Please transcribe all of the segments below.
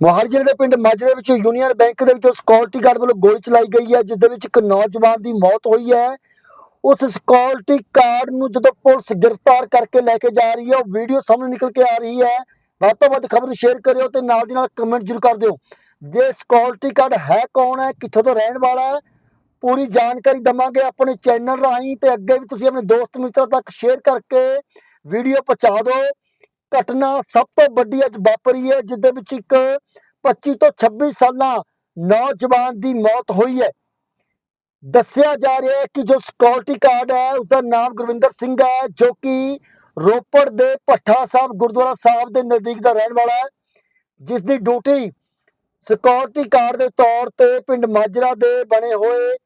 ਮੋਹਾਲੀ ਜ਼ਿਲ੍ਹੇ ਦੇ ਪਿੰਡ ਮੱਝ ਦੇ ਵਿੱਚ ਯੂਨੀਅਨ ਬੈਂਕ ਦੇ ਵਿੱਚੋਂ ਸਿਕਿਉਰਿਟੀ ਗਾਰਡ ਵੱਲੋਂ ਗੋਲੀ ਚਲਾਈ ਗਈ ਹੈ, ਜਿਸ ਦੇ ਵਿੱਚ ਇੱਕ ਨੌਜਵਾਨ ਦੀ ਮੌਤ ਹੋਈ ਹੈ। ਉਸ ਸਿਕਿਉਰਿਟੀ ਗਾਰਡ ਨੂੰ ਜਦੋਂ ਪੁਲਿਸ ਗ੍ਰਿਫਤਾਰ ਕਰਕੇ ਲੈ ਕੇ ਜਾ ਰਹੀ ਹੈ, ਉਹ ਵੀਡੀਓ ਸਾਹਮਣੇ ਨਿਕਲ ਕੇ ਆ ਰਹੀ ਹੈ। ਵੱਧ ਤੋਂ ਵੱਧ ਖਬਰ ਸ਼ੇਅਰ ਕਰਿਓ ਤੇ ਨਾਲ ਦੀ ਨਾਲ ਕਮੈਂਟ ਜ਼ਰੂਰ ਕਰ ਦਿਓ। ਜੇ ਸਿਕਿਉਰਿਟੀ ਗਾਰਡ ਹੈ ਕੌਣ ਹੈ, ਕਿੱਥੋਂ ਤੋਂ ਰਹਿਣ ਵਾਲਾ ਹੈ, ਪੂਰੀ ਜਾਣਕਾਰੀ ਦਵਾਂਗੇ ਆਪਣੇ ਚੈਨਲ ਰਾਹੀਂ ਤੇ ਅੱਗੇ ਵੀ ਤੁਸੀਂ ਆਪਣੇ ਦੋਸਤ ਮਿੱਤਰਾਂ ਤੱਕ ਸ਼ੇਅਰ ਕਰਕੇ ਵੀਡੀਓ ਪਹੁੰਚਾ ਦਿਓ। ਘਟਨਾ ਸਭ ਤੋਂ ਵੱਡੀ ਅੱਜ ਵਾਪਰੀ ਹੈ ਜਿਸ ਵਿੱਚ ਇੱਕ 25 ਤੋਂ 26 ਸਾਲਾਂ ਨੌਜਵਾਨ ਦੀ ਮੌਤ ਹੋਈ ਹੈ। ਦੱਸਿਆ ਜਾ ਰਿਹਾ ਹੈ ਕਿ ਜੋ ਸਿਕਿਉਰਿਟੀ ਗਾਰਡ ਹੈ ਉਹਦਾ ਨਾਮ ਗੁਰਵਿੰਦਰ ਸਿੰਘ ਹੈ, ਜੋ ਕਿ ਰੋਪੜ ਦੇ ਭੱਠਾ ਸਾਹਿਬ, ਗੁਰਦੁਆਰਾ ਸਾਹਿਬ ਦੇ ਨਜ਼ਦੀਕ ਦਾ ਰਹਿਣ ਵਾਲਾ ਹੈ। ਜਿਸ ਦੀ ਡਿਊਟੀ ਸਿਕਿਉਰਿਟੀ ਕਾਰਡ ਦੇ ਤੌਰ ਤੇ ਪਿੰਡ ਮਾਜਰਾ ਦੇ ਬਣੇ ਹੋਏ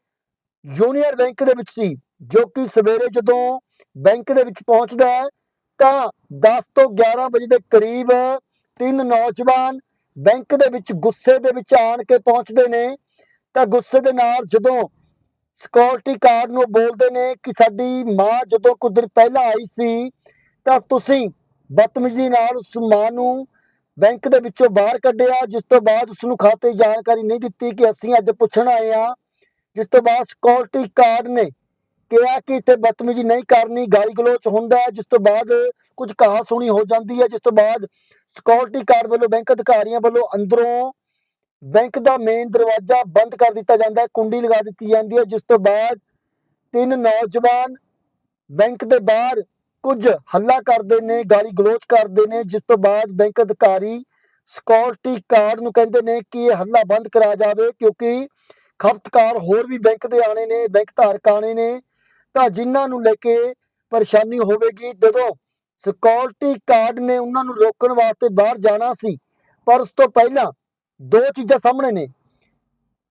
ਯੂਨੀਅਨ ਬੈਂਕ ਦੇ ਵਿੱਚ ਸੀ, ਜੋ ਕਿ ਸਵੇਰੇ ਜਦੋਂ ਬੈਂਕ ਦੇ ਵਿੱਚ ਪਹੁੰਚਦਾ ਹੈ ਤਾਂ 10 ਤੋਂ 11 ਵਜੇ ਦੇ ਕਰੀਬ ਤਿੰਨ ਨੌਜਵਾਨ ਬੈਂਕ ਦੇ ਵਿੱਚ ਗੁੱਸੇ ਦੇ ਵਿੱਚ ਆਣ ਕੇ ਪਹੁੰਚਦੇ ਨੇ। ਤਾਂ ਗੁੱਸੇ ਦੇ ਨਾਲ ਜਦੋਂ ਸਿਕਿਉਰਿਟੀ ਕਾਰਡ ਨੂੰ ਬੋਲਦੇ ਨੇ ਕਿ ਸਾਡੀ ਮਾਂ ਜਦੋਂ ਕੁਝ ਦਿਨ ਪਹਿਲਾਂ ਆਈ ਸੀ, ਤਾਂ ਤੁਸੀਂ ਬਦਤਮੀਜ਼ੀ ਨਾਲ ਉਸ ਮਾਂ ਨੂੰ ਬੈਂਕ ਦੇ ਵਿੱਚੋਂ ਬਾਹਰ ਕੱਢਿਆ, ਜਿਸ ਤੋਂ ਬਾਅਦ ਉਸ ਨੂੰ ਖਾਤੇ ਜਾਣਕਾਰੀ ਨਹੀਂ ਦਿੱਤੀ ਕਿ ਅਸੀਂ ਅੱਜ ਪੁੱਛਣ ਆਏ ਆ ਜਿਸ ਤੋਂ ਬਾਅਦ ਸਿਕਿਉਰਿਟੀ ਕਾਰਡ ਨੇ ਕਿਹਾ ਕਿ ਇੱਥੇ ਬਦਤਮੀਜ਼ੀ ਨਹੀਂ ਕਰਨੀ, ਗਾਲੀ ਗਲੋਚ ਹੁੰਦਾ ਜਿਸ ਤੋਂ ਬਾਅਦ ਕੁਝ ਕਹਾ ਸੁਣੀ ਹੋ ਜਾਂਦੀ ਹੈ, ਜਿਸ ਤੋਂ ਬਾਅਦ ਸਿਕਿਉਰਿਟੀ ਗਾਰਡ ਵੱਲੋਂ, ਬੈਂਕ ਅਧਿਕਾਰੀਆਂ ਵੱਲੋਂ ਅੰਦਰੋਂ ਬੈਂਕ ਦਾ ਮੇਨ ਦਰਵਾਜ਼ਾ ਬੰਦ ਕਰ ਦਿੱਤਾ ਜਾਂਦਾ ਹੈ, ਕੁੰਡੀ ਲਗਾ ਦਿੱਤੀ ਜਾਂਦੀ ਹੈ, ਜਿਸ ਤੋਂ ਬਾਅਦ ਤਿੰਨ ਨੌਜਵਾਨ ਬੈਂਕ ਦੇ ਬਾਹਰ ਕੁਝ ਹੱਲਾ ਕਰਦੇ ਨੇ, ਗਾਲੀ ਗਲੋਚ ਕਰਦੇ ਨੇ, ਜਿਸ ਤੋਂ ਬਾਅਦ ਬੈਂਕ ਅਧਿਕਾਰੀ ਸਿਕਿਉਰਿਟੀ ਕਾਰਡ ਨੂੰ ਕਹਿੰਦੇ ਨੇ ਕਿ ਇਹ ਹੱਲਾ ਬੰਦ ਕਰਾ ਜਾਵੇ, ਕਿਉਂਕਿ ਖਪਤਕਾਰ ਹੋਰ ਵੀ ਬੈਂਕ ਦੇ ਆਣੇ ਨੇ, ਬੈਂਕ ਧਾਰਕ ਆਣੇ ਨੇ ਤਾਂ ਜਿਨ੍ਹਾਂ ਨੂੰ ਲੈ ਕੇ ਪਰੇਸ਼ਾਨੀ ਹੋਵੇਗੀ, ਜਦੋਂ ਸਿਕਿਉਰਿਟੀ ਗਾਰਡ ਨੇ ਉਹਨਾਂ ਨੂੰ ਰੋਕਣ ਵਾਸਤੇ ਬਾਹਰ ਜਾਣਾ ਸੀ, ਪਰ ਉਸ ਤੋਂ ਪਹਿਲਾਂ ਦੋ ਚੀਜ਼ਾਂ ਸਾਹਮਣੇ ਨੇ।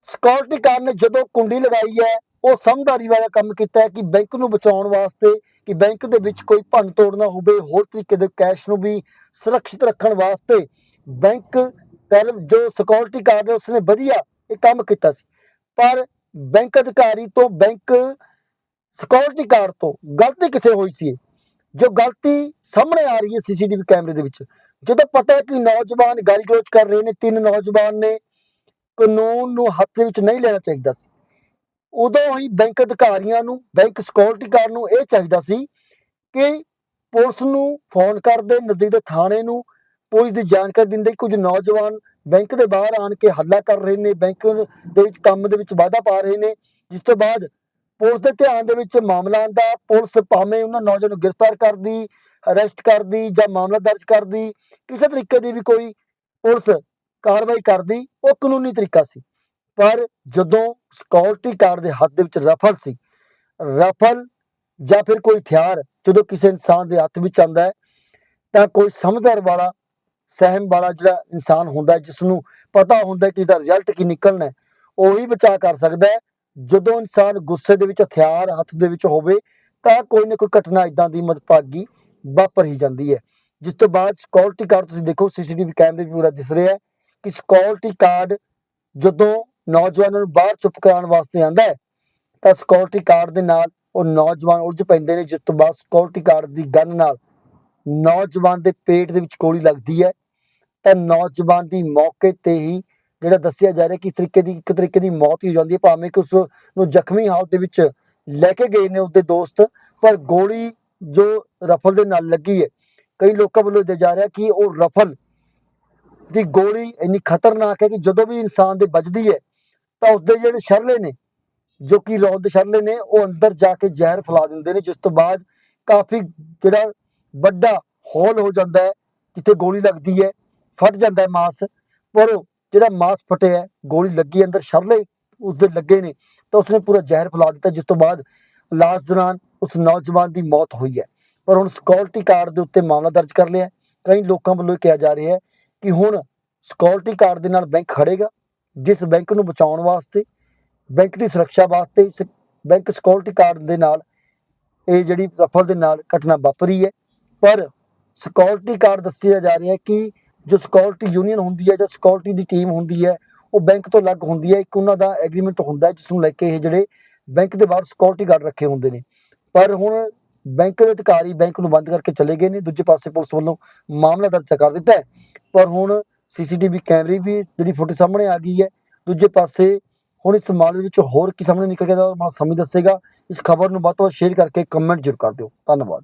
ਸਿਕਿਉਰਿਟੀ ਗਾਰਡ ਨੇ ਜਦੋਂ ਕੁੰਡੀ ਲਗਾਈ ਹੈ, ਉਹ ਸਮਝਦਾਰੀ ਵਾਲਾ ਕੰਮ ਕੀਤਾ ਹੈ ਕਿ ਬੈਂਕ ਨੂੰ ਬਚਾਉਣ ਵਾਸਤੇ, ਕਿ ਬੈਂਕ ਦੇ ਵਿੱਚ ਕੋਈ ਭੰਨ ਤੋੜ ਨਾ ਹੋਵੇ, ਹੋਰ ਤਰੀਕੇ ਦੇ ਕੈਸ਼ ਨੂੰ ਵੀ ਸੁਰੱਖਿਅਤ ਰੱਖਣ ਵਾਸਤੇ ਬੈਂਕ ਪਹਿਲ ਜੋ ਸਿਕਿਉਰਿਟੀ ਕਾਰਡ ਹੈ ਉਸਨੇ ਵਧੀਆ ਇਹ ਕੰਮ ਕੀਤਾ ਸੀ। ਪਰ ਬੈਂਕ ਅਧਿਕਾਰੀ ਤੋਂ ਬੈਂਕ ਸਿਕਿਉਰਿਟੀ ਗਾਰਡ ਤੋਂ ਗਲਤੀ ਕਿੱਥੇ ਹੋਈ ਸੀ? ਜੋ ਗਲਤੀ ਸਾਹਮਣੇ ਆ ਰਹੀ ਹੈ ਸੀਸੀਟੀਵੀ ਕੈਮਰੇ ਦੇ ਵਿੱਚ। ਜਦੋਂ ਪਤਾ ਹੈ ਕਿ ਨੌਜਵਾਨ ਗਾਲੀ ਗਲੋਚ ਕਰ ਰਹੇ ਨੇ, ਤਿੰਨ ਨੌਜਵਾਨ ਨੇ ਕਾਨੂੰਨ ਨੂੰ ਹੱਥ ਦੇ ਵਿੱਚ ਨਹੀਂ ਲੈਣਾ ਚਾਹੀਦਾ ਸੀ। ਉਦੋਂ ਹੀ ਬੈਂਕ ਅਧਿਕਾਰੀਆਂ ਨੂੰ, ਬੈਂਕ ਸਿਕਿਉਰਿਟੀ ਗਾਰਡ ਨੂੰ ਇਹ ਚਾਹੀਦਾ ਸੀ ਕਿ ਪੁਲਿਸ ਨੂੰ ਫੋਨ ਕਰਦੇ ਨਦੀ ਦੇ ਥਾਣੇ ਨੂੰ ਪੁਲਿਸ ਦੀ ਜਾਣਕਾਰੀ ਦਿੰਦੇ। ਕੁਝ ਨੌਜਵਾਨ ਬੈਂਕ ਦੇ ਬਾਹਰ ਆਣ ਕੇ ਹੱਲਾ ਕਰ ਰਹੇ ਨੇ, ਬੈਂਕ ਦੇ ਵਿੱਚ ਕੰਮ ਦੇ ਵਿੱਚ ਵਾਧਾ ਪਾ ਰਹੇ ਨੇ, ਜਿਸ ਤੋਂ ਬਾਅਦ ਪੁਲਿਸ ਦੇ ਧਿਆਨ ਦੇ ਵਿੱਚ ਮਾਮਲਾ ਆਂਦਾ ਪੁਲਿਸ ਭਾਵੇਂ ਉਹਨਾਂ ਨੌਜਵਾਨ ਨੂੰ ਗ੍ਰਿਫਤਾਰ ਕਰਦੀ ਅਰੈਸਟ ਕਰਦੀ ਜਾਂ ਮਾਮਲਾ ਦਰਜ ਕਰਦੀ ਕਿਸੇ ਤਰੀਕੇ ਦੀ ਵੀ ਕੋਈ ਪੁਲਿਸ ਕਾਰਵਾਈ ਕਰਦੀ ਉਹ ਕਾਨੂੰਨੀ ਤਰੀਕਾ ਸੀ। ਪਰ ਜਦੋਂ ਸਿਕਿਉਰਿਟੀ ਕਾਰਡ ਦੇ ਹੱਥ ਦੇ ਵਿੱਚ ਰਫਲ ਸੀ ਰਫਲ ਜਾਂ ਫਿਰ ਕੋਈ ਹਥਿਆਰ ਜਦੋਂ ਕਿਸੇ ਇਨਸਾਨ ਦੇ ਹੱਥ ਵਿੱਚ ਆਂਦਾ ਹੈ ਤਾਂ ਕੋਈ ਸਮਝਦਾਰ ਵਾਲਾ ਸਹਿਮ ਵਾਲਾ ਜਿਹੜਾ ਇਨਸਾਨ ਹੁੰਦਾ ਹੈ, ਜਿਸ ਨੂੰ ਪਤਾ ਹੁੰਦਾ ਕਿ ਇਹਦਾ ਰਿਜ਼ਲਟ ਕੀ ਨਿਕਲਣਾ ਉਹੀ ਬਚਾ ਕਰ ਸਕਦਾ ਹੈ। ਜਦੋਂ ਇਨਸਾਨ ਗੁੱਸੇ ਦੇ ਵਿੱਚ, ਹਥਿਆਰ ਹੱਥ ਦੇ ਵਿੱਚ ਹੋਵੇ, ਤਾਂ ਕੋਈ ਨਾ ਕੋਈ ਘਟਨਾ ਇਦਾਂ ਦੀ ਮਦਭਾਗੀ ਵਾਪਰ ਹੀ ਜਾਂਦੀ ਹੈ। ਜਿਸ ਤੋਂ ਬਾਅਦ ਸਿਕਿਉਰਿਟੀ ਗਾਰਡ ਤੁਸੀਂ ਦੇਖੋ ਸੀਸੀਟੀਵੀ ਕੈਮਰੇ ਵੀ ਪੂਰਾ ਦਿਸ ਰਿਹਾ ਹੈ ਕਿ ਸਿਕਿਉਰਿਟੀ ਗਾਰਡ ਜਦੋਂ ਨੌਜਵਾਨਾਂ ਨੂੰ ਬਾਹਰ ਚੁੱਪ ਕਰਾਉਣ ਵਾਸਤੇ ਆਂਦਾ ਹੈ, ਤਾਂ ਸਿਕਿਉਰਿਟੀ ਕਾਰਡ ਦੇ ਨਾਲ ਉਹ ਨੌਜਵਾਨ ਉਲਝ ਪੈਂਦੇ ਨੇ, ਜਿਸ ਤੋਂ ਬਾਅਦ ਸਿਕਿਉਰਿਟੀ ਕਾਰਡ ਦੀ ਗਨ ਨਾਲ ਨੌਜਵਾਨ ਦੇ ਪੇਟ ਦੇ ਵਿੱਚ ਗੋਲੀ ਲੱਗਦੀ ਹੈ। ਤਾਂ ਨੌਜਵਾਨ ਦੀ ਮੌਕੇ ਤੇ ਹੀ ਜਿਹੜਾ ਦੱਸਿਆ ਜਾ ਰਿਹਾ ਕਿ ਇਸ ਤਰੀਕੇ ਦੀ ਇੱਕ ਤਰੀਕੇ ਦੀ ਮੌਤ ਹੀ ਹੋ ਜਾਂਦੀ ਹੈ, ਭਾਵੇਂ ਕਿ ਉਸ ਨੂੰ ਜ਼ਖਮੀ ਹਾਲਤ ਦੇ ਵਿੱਚ ਲੈ ਕੇ ਗਏ ਨੇ ਉਸਦੇ ਦੋਸਤ, ਪਰ ਗੋਲੀ ਜੋ ਰਫਲ ਦੇ ਨਾਲ ਲੱਗੀ ਹੈ, ਕਈ ਲੋਕਾਂ ਵੱਲੋਂ ਦੱਸਿਆ ਜਾ ਰਿਹਾ ਕਿ ਉਹ ਰਫਲ ਦੀ ਗੋਲੀ ਇੰਨੀ ਖਤਰਨਾਕ ਹੈ ਕਿ ਜਦੋਂ ਵੀ ਇਨਸਾਨ ਦੇ ਵੱਜਦੀ ਹੈ, ਤਾਂ ਉਸਦੇ ਜਿਹੜੇ ਸ਼ਰਲੇ ਨੇ, ਜੋ ਕਿ ਰੌਦ ਸ਼ਰਲੇ ਨੇ, ਉਹ ਅੰਦਰ ਜਾ ਕੇ ਜ਼ਹਿਰ ਫੈਲਾ ਦਿੰਦੇ ਨੇ, ਜਿਸ ਤੋਂ ਬਾਅਦ ਕਾਫੀ ਜਿਹੜਾ ਵੱਡਾ ਹੌਲ ਹੋ ਜਾਂਦਾ ਹੈ, ਜਿੱਥੇ ਗੋਲੀ ਲੱਗਦੀ ਹੈ, ਫਟ ਜਾਂਦਾ ਹੈ ਮਾਸ, ਪਰ ਜਿਹੜਾ ਮਾਸ ਫਟਿਆ ਗੋਲੀ ਲੱਗੀ ਅੰਦਰ ਸ਼ਰਲੇ ਉਸਦੇ ਲੱਗੇ ਨੇ, ਤਾਂ ਉਸਨੇ ਪੂਰਾ ਜ਼ਹਿਰ ਫੈਲਾ ਦਿੱਤਾ, ਜਿਸ ਤੋਂ ਬਾਅਦ ਇਲਾਜ ਦੌਰਾਨ ਉਸ ਨੌਜਵਾਨ ਦੀ ਮੌਤ ਹੋਈ ਹੈ। ਪਰ ਹੁਣ ਸਿਕਿਉਰਿਟੀ ਕਾਰਡ ਦੇ ਉੱਤੇ ਮਾਮਲਾ ਦਰਜ ਕਰ ਲਿਆ ਕਈ ਲੋਕਾਂ ਵੱਲੋਂ ਇਹ ਕਿਹਾ ਜਾ ਰਿਹਾ ਹੈ ਕਿ ਹੁਣ ਸਿਕਿਉਰਿਟੀ ਕਾਰਡ ਦੇ ਨਾਲ ਬੈਂਕ ਖੜੇਗਾ ਜਿਸ ਬੈਂਕ ਨੂੰ ਬਚਾਉਣ ਵਾਸਤੇ, ਬੈਂਕ ਦੀ ਸੁਰੱਖਿਆ ਵਾਸਤੇ, ਇਸ ਬੈਂਕ ਸਿਕਿਉਰਿਟੀ ਕਾਰਡ ਦੇ ਨਾਲ, ਇਹ ਜਿਹੜੀ ਰਫਲ ਦੇ ਨਾਲ ਘਟਨਾ ਵਾਪਰੀ ਹੈ। ਪਰ ਸਿਕਿਉਰਿਟੀ ਕਾਰਡ ਦੱਸਿਆ ਜਾ ਰਿਹਾ ਹੈ ਕਿ ਜੋ ਸਿਕਿਉਰਿਟੀ ਯੂਨੀਅਨ ਹੁੰਦੀ ਹੈ ਜਾਂ ਸਿਕਿਉਰਿਟੀ ਦੀ ਟੀਮ ਹੁੰਦੀ ਹੈ, ਉਹ ਬੈਂਕ ਤੋਂ ਅਲੱਗ ਹੁੰਦੀ ਹੈ। ਇੱਕ ਉਹਨਾਂ ਦਾ ਐਗਰੀਮੈਂਟ ਹੁੰਦਾ ਹੈ ਜਿਸ ਨੂੰ ਲੈ ਕੇ ਇਹ ਜਿਹੜੇ ਬੈਂਕ ਦੇ ਬਾਹਰ ਸਿਕਿਉਰਿਟੀ ਗਾਰਡ ਰੱਖੇ ਹੁੰਦੇ ਨੇ। ਪਰ ਹੁਣ ਬੈਂਕ ਦੇ ਅਧਿਕਾਰੀ ਬੈਂਕ ਨੂੰ ਬੰਦ ਕਰਕੇ ਚਲੇ ਗਏ ਨੇ। ਦੂਜੇ ਪਾਸੇ ਪੁਲਿਸ ਵੱਲੋਂ ਮਾਮਲਾ ਦਰਜ ਕਰ ਦਿੱਤਾ ਹੈ। ਪਰ ਹੁਣ ਸੀਸੀਟੀਵੀ ਕੈਮਰੇ ਵੀ ਜਿਹੜੀ ਫੁਟੇਜ ਸਾਹਮਣੇ ਆ ਗਈ ਹੈ। ਦੂਜੇ ਪਾਸੇ ਹੁਣ ਇਸ ਮਾਮਲੇ ਵਿੱਚ ਹੋਰ ਕੀ ਸਾਹਮਣੇ ਨਿਕਲ ਗਿਆ ਆਉਂਦਾ ਉਹ ਸਮਝ ਦੱਸੇਗਾ। ਇਸ ਖਬਰ ਨੂੰ ਵੱਧ ਤੋਂ ਵੱਧ ਸ਼ੇਅਰ ਕਰਕੇ ਕਮੈਂਟ ਜ਼ਰੂਰ ਕਰ ਦਿਓ। ਧੰਨਵਾਦ।